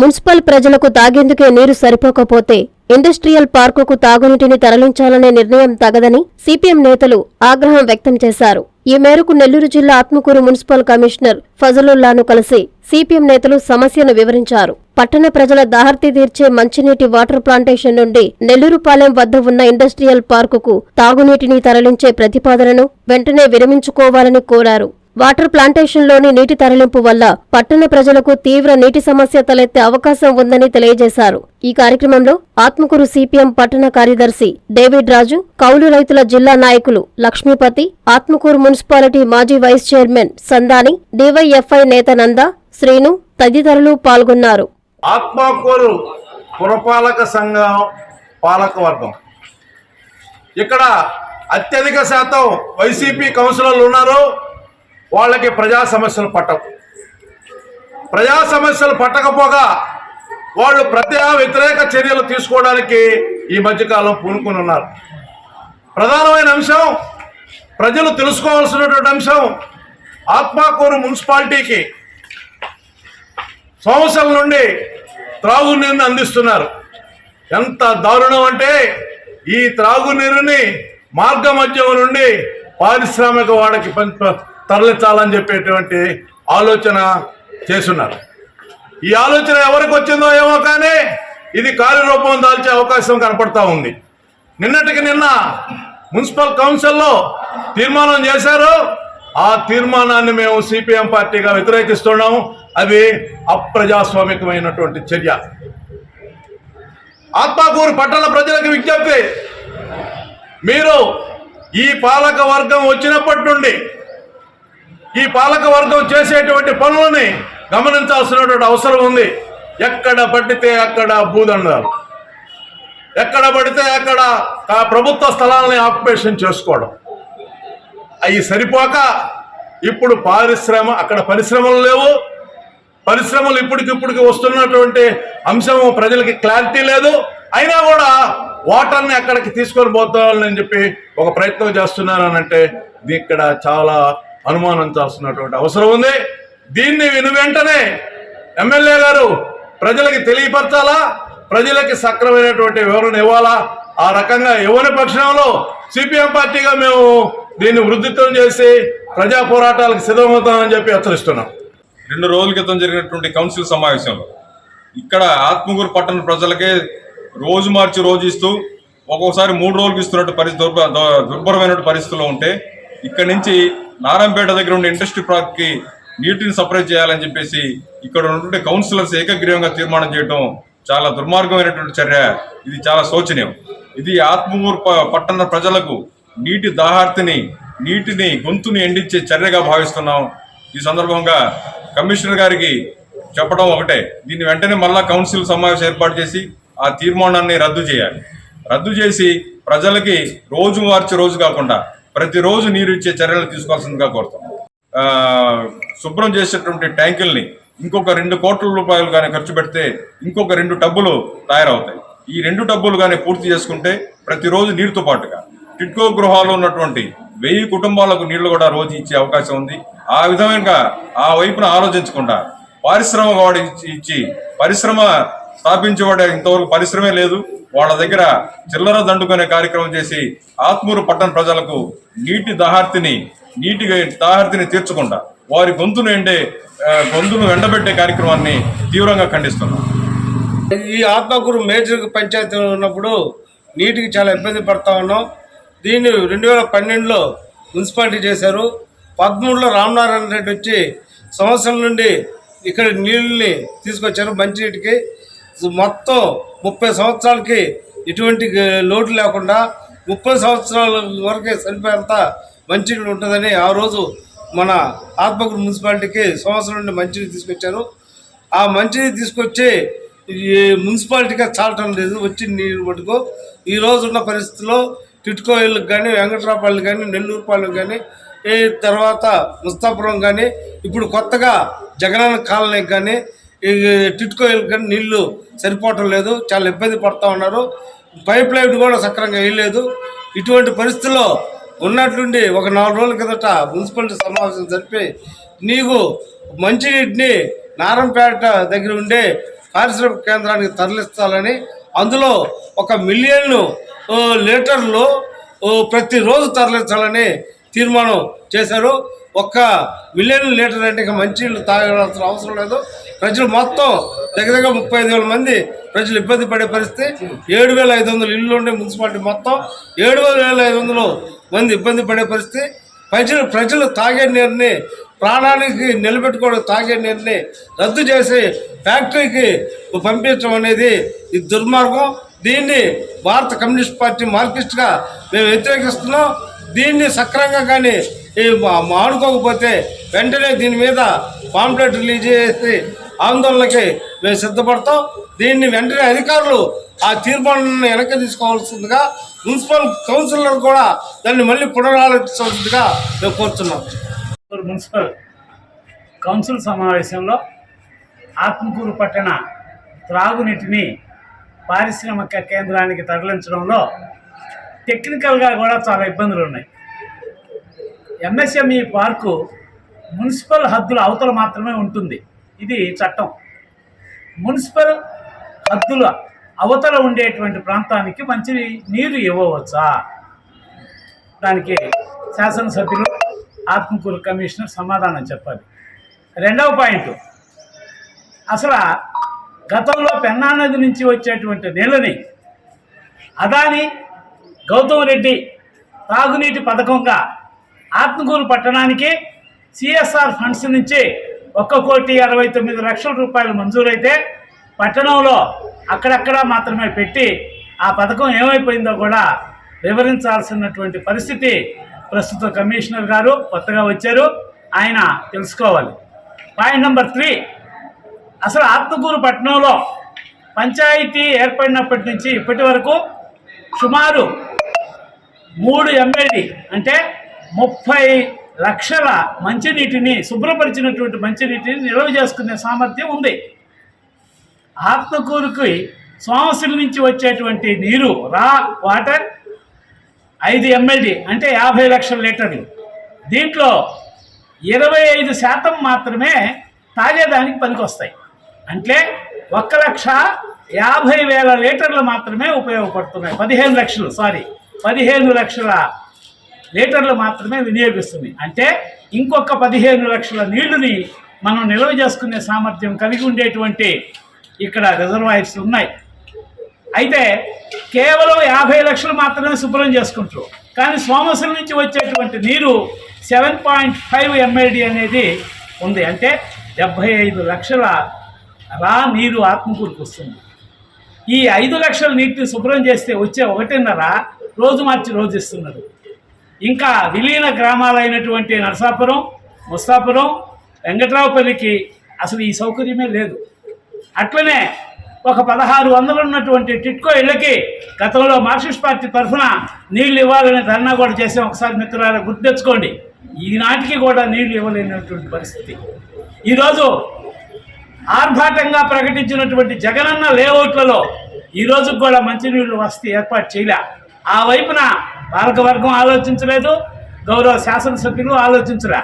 Municipal ప్రజలకు తాగేందుకే నీరు సరిపోకపోతే ఇండస్ట్రియల్ పార్కుకు తాగునీటిని తరలించాలనే నిర్ణయం తగదని సిపిఎం నేతలు ఆగ్రహం వ్యక్తం చేశారు. ఈ మేరకు నెల్లూరు జిల్లా ఆత్మకూరు మున్సిపల్ కమిషనర్ ఫజలుల్లాను కలిసి సిపిఎం నేతలు సమస్యను వివరించారు. పట్టణ ప్రజల దాహర్తి తీర్చే మంచినీటి వాటర్ ప్లాంటేషన్ నుండి నెల్లూరుపాలెం వద్ద ఉన్న ఇండస్ట్రియల్ పార్కుకు తాగునీటిని తరలించే ప్రతిపాదనను వెంటనే విరమించుకోవాలని కోరారు. వాటర్ ప్లాంటేషన్లోని నీటి తరలింపు వల్ల పట్టణ ప్రజలకు తీవ్ర నీటి సమస్య తలెత్తే అవకాశం ఉందని తెలియజేశారు. ఈ కార్యక్రమంలో ఆత్మకూరు సిపిఎం పట్టణ కార్యదర్శి డేవిడ్ రాజు కౌలు రైతుల జిల్లా నాయకులు లక్ష్మీపతి ఆత్మకూరు మున్సిపాలిటీ మాజీ వైస్ చైర్మన్ సందాని డివైఎఫ్ఐ నేత నంద శ్రీను తదితరులు పాల్గొన్నారు. ఆత్మకూరు పురపాలక సంఘం పాలకవర్గం. ఇక్కడ అత్యధిక శాతం వైసీపీ కౌన్సిలర్లు ఉన్నారు. వాళ్ళకి ప్రజా సమస్యలు పట్టవు. ప్రజా సమస్యలు పట్టకపోగా వాళ్ళు ప్రజా వ్యతిరేక చర్యలు తీసుకోవడానికి ఈ మధ్యకాలం పూనుకుని ఉన్నారు. ప్రధానమైన అంశం ప్రజలు తెలుసుకోవాల్సినటువంటి అంశం ఆత్మకూరు మున్సిపాలిటీకి సంవత్సరం నుండి త్రాగునీరుని అందిస్తున్నారు. ఎంత దారుణం అంటే ఈ త్రాగునీరుని మార్గ మధ్యం నుండి పారిశ్రామిక వాడకి తరలించాలని చెప్పేటువంటి ఆలోచన చేస్తున్నారు. ఈ ఆలోచన ఎవరికి వచ్చిందో ఏమో కానీ ఇది కార్యరూపం దాల్చే అవకాశం కనపడతా ఉంది. నిన్నటికి నిన్న మున్సిపల్ కౌన్సిల్లో తీర్మానం చేశారు. ఆ తీర్మానాన్ని మేము సిపిఎం పార్టీగా వ్యతిరేకిస్తున్నాము అది అప్రజాస్వామికమైనటువంటి చర్య. ఆత్మకూరు పట్టణ ప్రజలకు విజ్ఞప్తి. మీరు ఈ పాలక వర్గం వచ్చినప్పటి నుండి ఈ పాలక వర్గం చేసేటువంటి పనులని గమనించాల్సినటువంటి అవసరం ఉంది. ఎక్కడ పడితే అక్కడ భూదండాలు ఎక్కడ పడితే అక్కడ ఆ ప్రభుత్వ స్థలాలని ఆక్యుపేషన్ చేసుకోవడం. అవి సరిపోక ఇప్పుడు పారిశ్రమ అక్కడ పరిశ్రమలు లేవు. పరిశ్రమలు ఇప్పటికిప్పటికి వస్తున్నటువంటి అంశం ప్రజలకి క్లారిటీ లేదు. అయినా కూడా వాటర్ని అక్కడికి తీసుకొని పోతామని చెప్పి ఒక ప్రయత్నం చేస్తున్నారనంటే ఇది ఇక్కడ చాలా అనుమానించాల్సినటువంటి అవసరం ఉంది. దీన్ని విను వెంటనే ఎమ్మెల్యే గారు ప్రజలకి తెలియపరచాలా? ప్రజలకి సక్రమైనటువంటి వివరణ ఇవ్వాలా? ఆ రకంగా ఇవ్వని పక్షంలో సిపిఎం పార్టీగా మేము దీన్ని వృద్ధిత్వం చేసి ప్రజా పోరాటాలకు సిద్ధమవుతామని చెప్పి హెచ్చరిస్తున్నాం. రెండు రోజుల క్రితం జరిగినటువంటి కౌన్సిల్ సమావేశంలో ఇక్కడ ఆత్మగూరు పట్టణ ప్రజలకే రోజు మార్చి రోజు ఇస్తూ ఒక్కొక్కసారి మూడు రోజులకు ఇస్తున్నట్టు పరిస్థితి దుర్భ దుర్భరమైన పరిస్థితుల్లో ఉంటే ఇక్కడి నుంచి నారాయణపేట దగ్గర ఉండే ఇండస్ట్రీ పార్క్కి నీటిని సప్లై చేయాలని చెప్పేసి ఇక్కడ ఉన్నటువంటి కౌన్సిలర్స్ ఏకగ్రీవంగా తీర్మానం చేయడం చాలా దుర్మార్గమైనటువంటి చర్య. ఇది చాలా శోచనీయం. ఇది ఆత్మూరు ప- పట్టణ ప్రజలకు నీటి దాహార్తిని నీటిని గొంతుని ఎండించే చర్యగా భావిస్తున్నాం. ఈ సందర్భంగా కమిషనర్ గారికి చెప్పడం ఒకటే. దీన్ని వెంటనే మళ్ళా కౌన్సిల్ సమావేశం ఏర్పాటు చేసి ఆ తీర్మానాన్ని రద్దు చేయాలి. రద్దు చేసి ప్రజలకి రోజు మార్చి రోజు కాకుండా ప్రతిరోజు నీరు ఇచ్చే చర్యలు తీసుకోవాల్సిందిగా కోరుతాం. శుభ్రం చేసేటువంటి ట్యాంకుల్ని ఇంకొక రెండు కోట్ల రూపాయలు కానీ ఖర్చు పెడితే ఇంకొక రెండు టబ్బులు తయారవుతాయి. ఈ రెండు టబ్బులు కానీ పూర్తి చేసుకుంటే ప్రతిరోజు నీరుతో పాటుగా టిట్కో గృహాల్లో ఉన్నటువంటి వెయ్యి కుటుంబాలకు నీళ్ళు కూడా రోజు ఇచ్చే అవకాశం ఉంది. ఆ విధంగా ఆ వైపున ఆలోచించకుండా పారిశ్రామిక వాడి ఇచ్చి పరిశ్రమ స్థాపించబడే ఇంతవరకు పరిశ్రమే లేదు. వాళ్ళ దగ్గర చిల్లర దండుకునే కార్యక్రమం చేసి ఆత్మూరు పట్టణ ప్రజలకు నీటి దహార్తిని నీటి దాహార్తిని తీర్చకుండా వారి గొంతును ఎండే గొంతును ఎండబెట్టే కార్యక్రమాన్ని తీవ్రంగా ఖండిస్తున్నాం. ఈ ఆత్మకూరు మేజర్ పంచాయతీ ఉన్నప్పుడు నీటికి చాలా ఇబ్బంది పడతా ఉన్నాం. దీన్ని రెండు వేల పన్నెండులో మున్సిపాలిటీ చేశారు. పదమూడులో రామనారాయణ రెడ్డి వచ్చి సంవత్సరం నుండి ఇక్కడ నీళ్ళని తీసుకొచ్చారు మంచినీటికి. మొత్తం ముప్పై సంవత్సరాలకి ఎటువంటి లోటు లేకుండా ముప్పై సంవత్సరాల వరకే సరిపోయేంత మంచినీళ్ళు ఉంటుందని ఆ రోజు మన ఆత్మకూరు మున్సిపాలిటీకి సంవత్సరం నుండి మంచినీళ్ళు తీసుకొచ్చారు. ఆ మంచినీళ్ళు తీసుకొచ్చి ఈ మున్సిపాలిటీగా చాలటం లేదు వచ్చి నీరు మటుకు. ఈ రోజున్న పరిస్థితిలో పరిస్థితుల్లో టిట్కో కానీ వెంకట్రాపల్లి కానీ నెల్లూరుపాలెం కానీ ఈ తర్వాత ముస్తాపురం కానీ ఇప్పుడు కొత్తగా జగనన్న కాలనీకి కానీ ఈ టిట్కో కానీ నీళ్ళు సరిపోవటం లేదు. చాలా ఇబ్బంది పడుతూ ఉన్నారు. పైప్ లైన్ కూడా సక్రంగా వేయలేదు. ఇటువంటి పరిస్థితుల్లో ఉన్నట్లుండి ఒక నాలుగు రోజుల కిందట మున్సిపాలిటీ సమావేశం జరిపి నీకు మంచినీటిని నారంపేట దగ్గర ఉండే పారిశ్రామిక కేంద్రానికి తరలిస్తాలని అందులో ఒక మిలియన్ను లీటర్లు ప్రతిరోజు తరలించాలని తీర్మానం చేశారు. ఒక్క మిలియన్ లీటర్ అంటే ఇక మంచినీళ్ళు తాగాల్సిన అవసరం లేదు. ప్రజలు మొత్తం దగ్గర దగ్గర ముప్పై ఐదు వేల మంది ప్రజలు ఇబ్బంది పడే పరిస్థితి. ఏడు వేల ఐదు వందలు ఇల్లు ఉండే మున్సిపాలిటీ మొత్తం ఏడు వేల ఐదు వందలు మంది ఇబ్బంది పడే పరిస్థితి. ప్రజలు ప్రజలు తాగే నీరుని ప్రాణానికి నిలబెట్టుకోవడం తాగే నీరుని రద్దు చేసి ఫ్యాక్టరీకి పంపించడం అనేది ఇది దుర్మార్గం. దీన్ని భారత కమ్యూనిస్ట్ పార్టీ మార్కిస్ట్గా మేము వ్యతిరేకిస్తున్నాం. దీన్ని సక్రంగా కానీ ఈ మానుకోకపోతే వెంటనే దీని మీద పాంప్లెట్ రిలీజ్ చేసి ఆందోళనకి మేము సిద్ధపడతాం. దీన్ని వెంటనే అధికారులు ఆ తీర్మానాన్ని వెనక్కి తీసుకోవాల్సిందిగా మున్సిపల్ కౌన్సిలర్ కూడా దాన్ని మళ్ళీ పునరాలోచించవలసిందిగా మేము కోరుతున్నాం. మున్సిపల్ కౌన్సిల్ సమావేశంలో ఆత్మకూరు పట్టణ త్రాగునీటిని పారిశ్రామిక కేంద్రానికి తరలించడంలో టెక్నికల్గా కూడా చాలా ఇబ్బందులు ఉన్నాయి. ఎంఎస్ఎంఈ పార్కు మున్సిపల్ హద్దుల అవతల మాత్రమే ఉంటుంది. ఇది చట్టం. మున్సిపల్ హద్దుల అవతల ఉండేటువంటి ప్రాంతానికి మంచి నీరు ఇవ్వవచ్చా? దానికి శాసనసభ్యులు ఆత్మకూరు కమిషనర్ సమాధానం చెప్పాలి. రెండవ పాయింట్. అసలు గతంలో పెన్నా నది నుంచి వచ్చేటువంటి నీళ్ళని అదాని గౌతమ్ రెడ్డి తాగునీటి పథకంగా ఆత్మకూరు పట్టణానికి సిఎస్ఆర్ ఫండ్స్ నుంచి ఒక్క కోటి అరవై తొమ్మిది లక్షల రూపాయలు మంజూరైతే పట్టణంలో అక్కడక్కడ మాత్రమే పెట్టి ఆ పథకం ఏమైపోయిందో కూడా వివరించాల్సినటువంటి పరిస్థితి ప్రస్తుత కమిషనర్ గారు కొత్తగా వచ్చారు. ఆయన తెలుసుకోవాలి. పాయింట్ నెంబర్ త్రీ అసలు ఆత్మకూరు పట్టణంలో పంచాయతీ ఏర్పడినప్పటి నుంచి ఇప్పటి వరకు సుమారు మూడు ఎమ్మెల్యే అంటే ముప్పై లక్షల మంచినీటిని శుభ్రపరిచినటువంటి మంచినీటిని నిల్వ చేసుకునే సామర్థ్యం ఉంది. ఆత్మకూరుకి సోమశిల నుంచి వచ్చేటువంటి నీరు రా వాటర్ ఐదు ఎమ్మెల్యే అంటే యాభై లక్షల లీటర్లు. దీంట్లో ఇరవై ఐదు శాతం మాత్రమే తాగేదానికి పనికొస్తాయి. అంటే ఒక్క లక్ష యాభై వేల లీటర్లు మాత్రమే ఉపయోగపడుతున్నాయి. పదిహేను లక్షలు సారీ పదిహేను లక్షల లీటర్లు మాత్రమే వినియోగిస్తుంది. అంటే ఇంకొక పదిహేను లక్షల నీళ్ళుని మనం నిల్వ చేసుకునే సామర్థ్యం కలిగి ఉండేటువంటి ఇక్కడ రిజర్వాయర్స్ ఉన్నాయి. అయితే కేవలం యాభై లక్షలు మాత్రమే శుభ్రం చేసుకుంటారు. కానీ సోమసుల నుంచి వచ్చేటువంటి నీరు సెవెన్ పాయింట్ ఫైవ్ ఎంఎల్డి అనేది ఉంది. అంటే డెబ్భై ఐదు లక్షల రా నీరు ఆత్మకూరుకు వస్తుంది. ఈ ఐదు లక్షల నీటిని శుభ్రం చేస్తే వచ్చే ఒకటిన్నర రోజు మార్చి రోజు ఇస్తున్నారు. ఇంకా విలీన గ్రామాలైనటువంటి నరసాపురం ముస్తాపురం వెంకట్రావుపల్లికి అసలు ఈ సౌకర్యమే లేదు. అట్లనే ఒక పదహారు వందలు ఉన్నటువంటి టిట్కో ఇళ్ళకి గతంలో మార్క్సిస్ట్ పార్టీ తరఫున నీళ్ళు ఇవ్వాలని ధర్నా కూడా చేసాం ఒకసారి మిత్రులారా గుర్తు తెచ్చుకోండి ఈనాటికి కూడా నీళ్ళు ఇవ్వలేనటువంటి పరిస్థితి. ఈరోజు ఆర్భాటంగా ప్రకటించినటువంటి జగనన్న లేఅవుట్లలో ఈ కూడా మంచినీళ్ళు వసతి ఏర్పాటు చేయలే. ఆ వైపున పాలకవర్గం ఆలోచించలేదు. గౌరవ శాసనసభ్యులు ఆలోచించలే.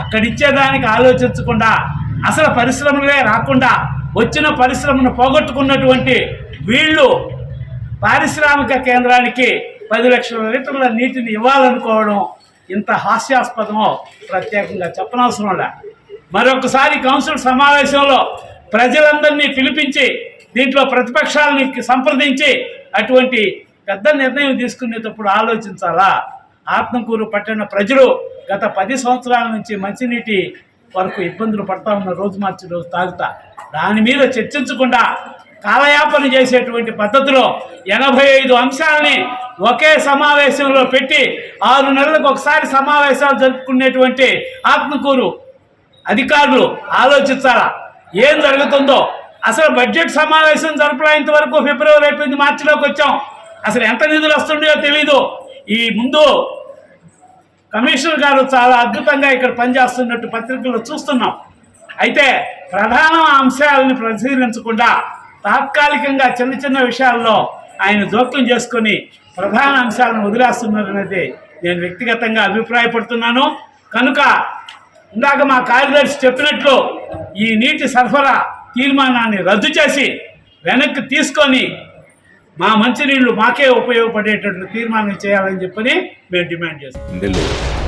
అక్కడిచ్చేదానికి ఆలోచించకుండా అసలు పరిశ్రమలే రాకుండా వచ్చిన పరిశ్రమను పోగొట్టుకున్నటువంటి వీళ్ళు పారిశ్రామిక కేంద్రానికి పది లక్షల లీటర్ల నీటిని ఇవ్వాలనుకోవడం ఇంత హాస్యాస్పదమో ప్రత్యేకంగా చెప్పనవసరం లే. మరొకసారి కౌన్సిల్ సమావేశంలో ప్రజలందరినీ పిలిపించి దీంట్లో ప్రతిపక్షాలని సంప్రదించి అటువంటి పెద్ద నిర్ణయం తీసుకునేటప్పుడు ఆలోచించాలా? ఆత్మకూరు పట్టణ ప్రజలు గత పది సంవత్సరాల నుంచి మంచినీటి వరకు ఇబ్బందులు పడతా ఉన్న రోజు మార్చి రోజు తాగుతా. దాని మీద చర్చించకుండా కాలయాపన చేసేటువంటి పద్ధతిలో ఎనభై ఐదు అంశాలని ఒకే సమావేశంలో పెట్టి ఆరు నెలలకు ఒకసారి సమావేశాలు జరుపుకునేటువంటి ఆత్మకూరు అధికారులు ఆలోచించాలా? ఏం జరుగుతుందో? అసలు బడ్జెట్ సమావేశం జరపలేంత వరకు ఫిబ్రవరి అయిపోయింది మార్చిలోకి వచ్చాం. అసలు ఎంత నిధులు వస్తుండో తెలీదు. ఈ ముందు కమిషనర్ గారు చాలా అద్భుతంగా ఇక్కడ పనిచేస్తున్నట్టు పత్రికల్లో చూస్తున్నాం. అయితే ప్రధాన అంశాలను పరిశీలించకుండా తాత్కాలికంగా చిన్న చిన్న విషయాల్లో ఆయన జోక్యం చేసుకొని ప్రధాన అంశాలను వదిలేస్తున్నారనేది నేను వ్యక్తిగతంగా అభిప్రాయపడుతున్నాను. కనుక ఇందాక మా కార్యదర్శి చెప్పినట్లు ఈ నీటి సరఫరా తీర్మానాన్ని రద్దు చేసి వెనక్కి తీసుకొని మా మంచినీళ్ళు మాకే ఉపయోగపడేటట్లు తీర్మానం చేయాలని చెప్పని మేము డిమాండ్ చేస్తాం